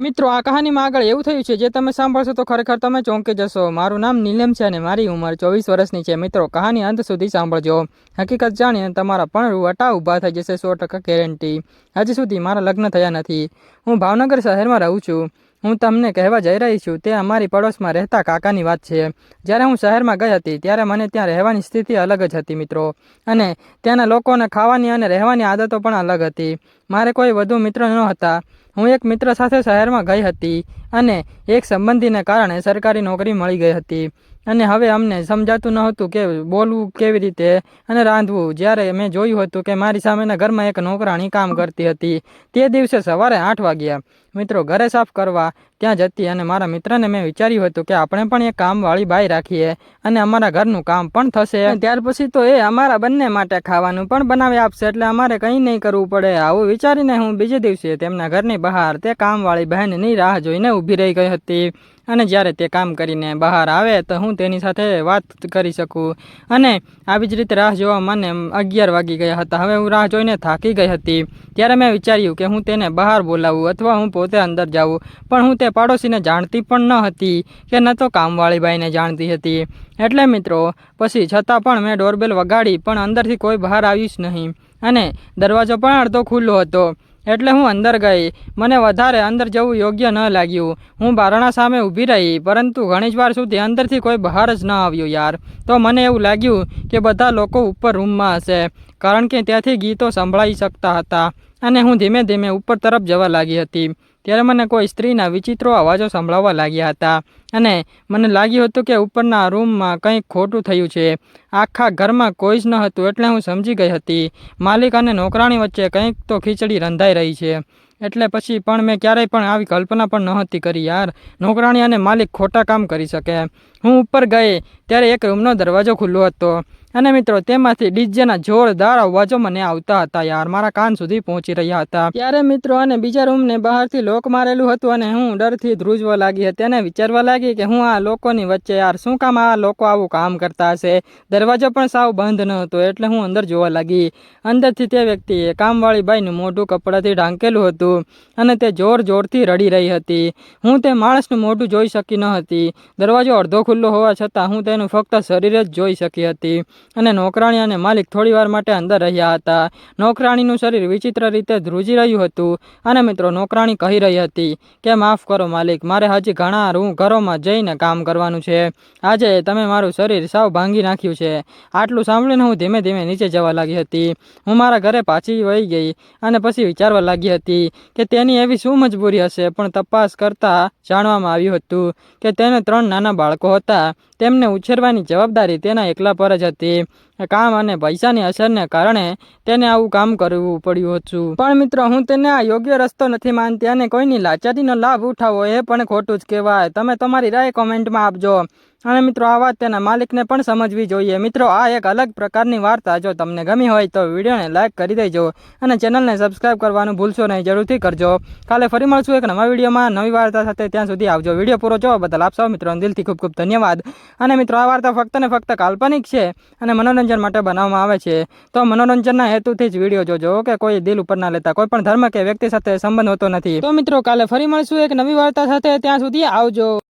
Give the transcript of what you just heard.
મિત્રો, આ કહાનીમાં આગળ એવું થયું છે, જે તમે સાંભળશો તો ખરેખર તમે ચોંકી જશો. મારું નામ નીલમ છે અને મારી ઉંમર ચોવીસ વર્ષની છે. મિત્રો, કહાની અંત સુધી સાંભળજો. હકીકત જાણીને તમારા પણ વટા ઊભા થઈ જશે સો ટકા ગેરંટી. હજી સુધી મારા લગ્ન થયા નથી. હું ભાવનગર શહેરમાં રહું છું. હું તમને કહેવા જઈ રહી છું, તે અમારી પડોશમાં રહેતા કાકાની વાત છે. જ્યારે હું શહેરમાં ગઈ હતી, ત્યારે મને ત્યાં રહેવાની સ્થિતિ અલગ જ હતી મિત્રો. અને ત્યાંના લોકોને ખાવાની અને રહેવાની આદતો પણ અલગ હતી. મારે કોઈ વધુ મિત્ર ન હતા હું એક મિત્ર સાથે શહેરમાં ગઈ હતી અને એક સંબંધીને કારણે સરકારી નોકરી મળી ગઈ હતી. અને હવે અમને સમજાતું ન હતું કે બોલવું કેવી રીતે અને રાંધવું. જ્યારે મેં જોયું હતું કે મારી સામેના ઘરમાં એક નોકરાણી કામ કરતી હતી. તે દિવસે સવારે આઠ વાગ્યા. મિત્રો, ઘરે સાફ કરવા ત્યાં જતી અને મારા મિત્રને મેં વિચાર્યું હતું કે આપણે પણ એ કામવાળી બાઈ રાખીએ અને અમારા ઘરનું કામ પણ થશે. ત્યાર પછી તો એ અમારા બંને માટે ખાવાનું પણ બનાવી આપશે, એટલે અમારે કંઈ નહીં કરવું પડે. આવું વિચારીને હું બીજે દિવસે તેમના ઘરની બહાર તે કામવાળી બહેનની રાહ જોઈને ઊભી રહી ગઈ હતી. અને જ્યારે તે કામ કરીને બહાર આવે તો હું તેની સાથે વાત કરી શકું. અને આવી જ રીતે રાહ જોવા મને અગિયાર વાગી ગયા હતા. હવે હું રાહ જોઈને થાકી ગઈ હતી. ત્યારે મેં વિચાર્યું કે હું તેને બહાર બોલાવું અથવા હું પોતે અંદર જાઉં પણ હું તે પાડોશીને જાણતી પણ ન હતી કે ન તો કામવાળી બાઈને જાણતી હતી. એટલે મિત્રો, પછી છતાં પણ મેં ડોરબેલ વગાડી, પણ અંદરથી કોઈ બહાર આવ્યું જ નહીં. અને દરવાજો પણ અડધો ખુલ્લો હતો. એટલે હું અંદર ગઈ. મને વધારે અંદર જવું યોગ્ય ન લાગ્યું. હું બારણા સામે ઊભી રહી, પરંતુ ઘણી જ વાર સુધી અંદરથી કોઈ બહાર જ ન આવ્યું યાર. તો મને એવું લાગ્યું કે બધા લોકો ઉપર રૂમમાં હશે, કારણ કે ત્યાંથી ગીતો સંભળાઈ શકતા હતા. અને હું ધીમે ધીમે ઉપર તરફ જવા લાગી હતી. ત્યારે મને કોઈ સ્ત્રીના વિચિત્રો અવાજો સંભળાવવા લાગ્યા હતા. અને મને લાગ્યું હતું કે ઉપરના રૂમમાં કંઈક ખોટું થયું છે. આખા ઘરમાં કોઈ જ ન હતું એટલે હું સમજી ગઈ હતી. માલિક અને નોકરાણી વચ્ચે કંઈક તો ખીચડી રંધાઈ રહી છે. એટલે પછી પણ મેં ક્યારેય પણ આવી કલ્પના પણ નહોતી કરી યાર. નોકરાણી અને માલિક ખોટા કામ કરી શકે. હું ઉપર ગઈ ત્યારે એક રૂમનો દરવાજો ખુલ્લો હતો. અને મિત્રો, તેમાંથી ડીજેના જોરદાર અવાજો મને આવતા હતા યાર, મારા કાન સુધી પહોંચી રહ્યા હતા. ત્યારે મિત્રો, અને બીજા રૂમને બહારથી લોક મારેલું હતું અને હું ડરથી ધ્રુજવા લાગી હતી અને વિચારવા લાગી કે હું આ લોકોની વચ્ચે યાર, શું કામ આ લોકો આવું કામ કરતા હશે? દરવાજો પણ સાવ બંધ ન હતો, એટલે હું અંદર જોવા લાગી. અંદરથી તે વ્યક્તિએ કામવાળી બાઈનું મોઢું કપડાથી ઢાંકેલું હતું અને તે જોર જોરથી રડી રહી હતી. હું તે માણસનું મોઢું જોઈ શકી ન હતી. દરવાજો અડધો ખુલ્લો હોવા છતાં હું તેનું ફક્ત શરીર જ જોઈ શકી હતી. અને નોકરાણી અને માલિક થોડીવાર માટે અંદર રહ્યા હતા. નોકરાણીનું શરીર વિચિત્ર રીતે ધ્રુજી રહ્યું હતું. અને મિત્રો, નોકરાણી કહી રહી હતી કે, માફ કરો માલિક, મારે હજી ઘણા રૂ, ઘરોમાં જઈને કામ કરવાનું છે. આજે તમે મારું શરીર સાવ ભાંગી નાખ્યું છે. આટલું સાંભળીને હું ધીમે ધીમે નીચે જવા લાગી હતી. હું મારા ઘરે પાછી વહી ગઈ અને પછી વિચારવા લાગી હતી કે, તેની એવી શું મજબૂરી હશે? પણ તપાસ કરતાં જાણવામાં આવ્યું હતું કે, તેને ત્રણ નાના બાળકો હતા. તેમને ઉછેરવાની જવાબદારી તેના એકલા પર જ હતી. e કામ અને પૈસાની અસરને કારણે તેને આવું કામ કરવું પડ્યું હતું. પણ મિત્રો, હું તેને આ યોગ્ય રસ્તો નથી માનતી અને કોઈની લાચારીનો લાભ ઉઠાવો એ પણ ખોટું જ કહેવાય. તમે તમારી રાય કોમેન્ટમાં આપજો. અને મિત્રો, આ વાત તેના માલિકને પણ સમજવી જોઈએ. મિત્રો, આ એક અલગ પ્રકારની વાર્તા. જો તમને ગમી હોય તો વિડીયોને લાઇક કરી દેજો અને ચેનલને સબસ્ક્રાઇબ કરવાનું ભૂલશો નહીં. જરૂરથી કરજો. કાલે ફરી મળશું એક નવા વિડીયોમાં. નવી વાર્તા સાથે ત્યાં સુધી આવજો. વીડિયો પૂરો જોવા બદલ આપ સૌ મિત્રો દિલથી ખૂબ ખૂબ ધન્યવાદ. અને મિત્રો, આ વાર્તા ફક્ત ને ફક્ત કાલ્પનિક છે અને મનોરંજન માટે બનાવવામાં આવે છે. તો મનોરંજનના હેતુથી જ વીડિયો જોજો કે કોઈ દિલ ઉપર ના લેતા, કોઈ પણ ધર્મ કે વ્યક્તિ સાથે સંબંધ હોતો નથી. તો મિત્રો, કાલે ફરી મળશું એક નવી વાર્તા સાથે. ત્યાં સુધી આવજો.